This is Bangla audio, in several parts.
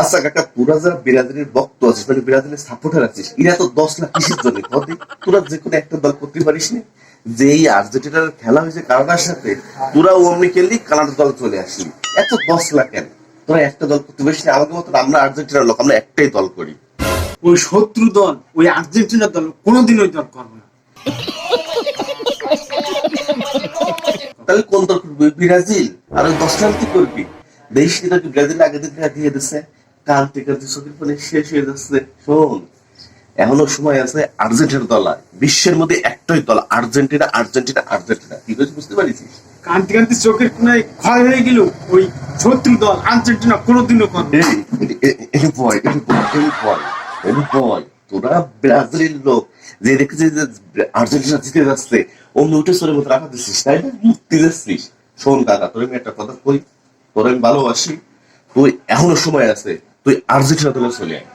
আচ্ছা কাকা তোরা যারা ব্রাজিলের ভক্ত আছিস মানে ব্রাজিলের সাপোর্টার আছিস এরা তো দশ লাখ কিসের জন্য? কদি তোরা যে কোনো একটা দল করতে পারিস না? যে এই আর্জেন্টিনার খেলা হয়েছে কানাডার সাথে তোরা অমনি খেললি কানাডার দল চলে আসলি। এত দশ লাখ কেন? তোরা একটা দল করতে পারিস না? আমাদের মতন আমরা আর্জেন্টিনার লোক আমরা একটাই দল করি। ওই শত্রু দল ওই আর্জেন্টিনার দল কোনোদিন ওই দল করব না। তাহলে কোন দল করবি? ব্রাজিল। আর ওই দশ লাখ কি করবি? দেশ তোকে ব্রাজিল আগে দিন দিয়ে দিচ্ছে কাল থেকে চোখের পানি শেষ হয়ে যাচ্ছে। শোন এখনও সময় আছে আর্জেন্টিনা দল বিশ্বের মধ্যে একটাই দল আর্জেন্টিনা আর্জেন্টিনা আর্জেন্টিনা। কি হয়েছে বুঝতে পারিস কান্তি কান্তি চোখের কোনায় ক্ষয় হয়ে গেল ওই শত্রু দল আর্জেন্টিনা কোনোদিনও করবে না। এই বয় এই বয় এই বয় এই বয় তোরা ব্রাজিলের লোক যে দেখেছে যে আর্জেন্টিনা জিতে যাচ্ছে অমনি উঠে সরে মতো রাখা দিচ্ছিস তাই না? মুক্তি দিচ্ছিস শোন দাদা তোর আমি একটা কথা কই তোর আমি ভালোবাসি। তুই এখনও সময় আছে তুই আর্জেন্টিনা দলে চলে আয়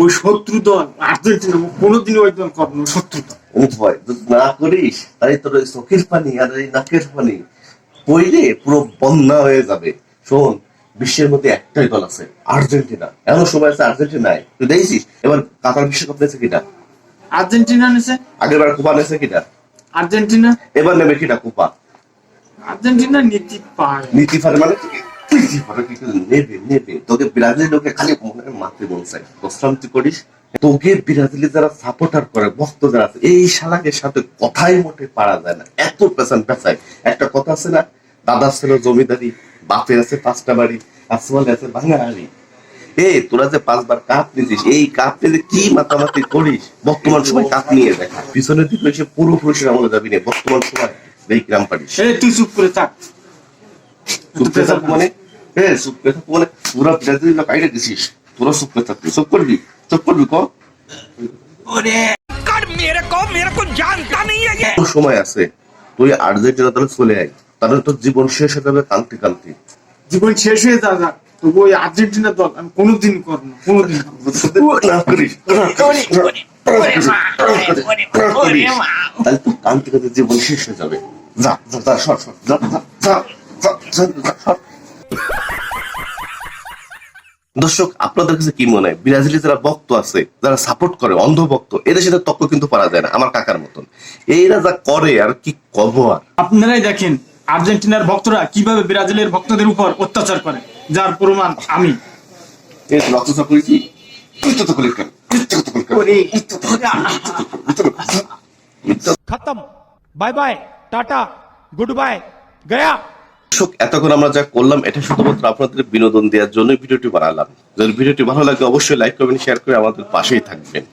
ওই শত্রু দল আর্জেন্টিনা কোনোদিন ওই দল করব শত্রু দল ভয় না করিস তাই তোর ওই চোখের পানি আর এই নাকের পানি পইলে পুরো বন্যা হয়ে যাবে। শোন বিশ্বের মধ্যে একটাই দল আছে আর্জেন্টিনা। এমন সময় আছে আর্জেন্টিনায় তুই দেখছিস? এবার কাতার বিশ্বকাপ নিয়েছে কিটা আর্জেন্টিনা নিছে? আগের বার কুপা নিয়েছে কিটা আর্জেন্টিনা? এবার নেবে কিটা কুপা? আর্জেন্টিনা নীতি পায় নীতি ফারে মানে ফারে নেবে নেবে। তোকে ব্রাজিলের লোকে খালি মনে মাতৃ বলছে করিস। তোকে ব্রাজিলে যারা সাপোর্টার করে ভক্ত যারা আছে এই শালাকের সাথে কথাই মোটে পারা যায় না। এত পেছান পেছায়। একটা কথা আছে না দাদা ছিল জমিদারি বাপের আছে পাঁচটা বাড়ি আসমানে আছে বাঙালি। এ তোরা যে পাঁচবার কাপ নিছিস এই কাপ নিয়ে কি মাতামাতি করিস? বর্তমান সময় কাপ নিয়ে দেখা। পিছনের দিকে এসে পুরোপুরুষের আমলে যাবি না। বর্তমান সময় এই গ্রাম পারিস তুই চুপ করে থাক। সুপ্রে থাকব মানে? সময় আছে তুই আর্জেন্টিনা তাহলে চলে আয় তাহলে তোর জীবন শেষ হয়ে যাবে কান্তি কান্তি জীবন শেষ হয়ে তবু ওই আর্জেন্টিনা দল আমি কোনোদিন করব কোনোদিন না জীবন শেষ হয়ে যাবে যা যা সর সর যা যা যা যা দর্শক আপনাদের কাছে কি মনে হয়? ব্রাজিলে যারা ভক্ত আছে যারা সাপোর্ট করে অন্ধ ভক্ত এদের সাথে তক্ক কিন্তু পারা যায় না আমার কাকার মতন। এইরা যা করে আর কি কব আর? আপনারাই দেখেন আর্জেন্টিনার ভক্তরা কীভাবে ব্রাজিলের ভক্তদের উপর অত্যাচার করে যার প্রমাণ আমি। করেছি তুই তো তো করে কেন? তুই তো দর্শক এতক্ষণ আমরা যা করলাম, এটা শুধুমাত্র আপনাদের বিনোদন দেওয়ার জন্য ভিডিওটি বানালাম। যদি ভিডিওটি ভালো লাগে, অবশ্যই লাইক করবেন শেয়ার করে আমাদের পাশেই থাকবেন।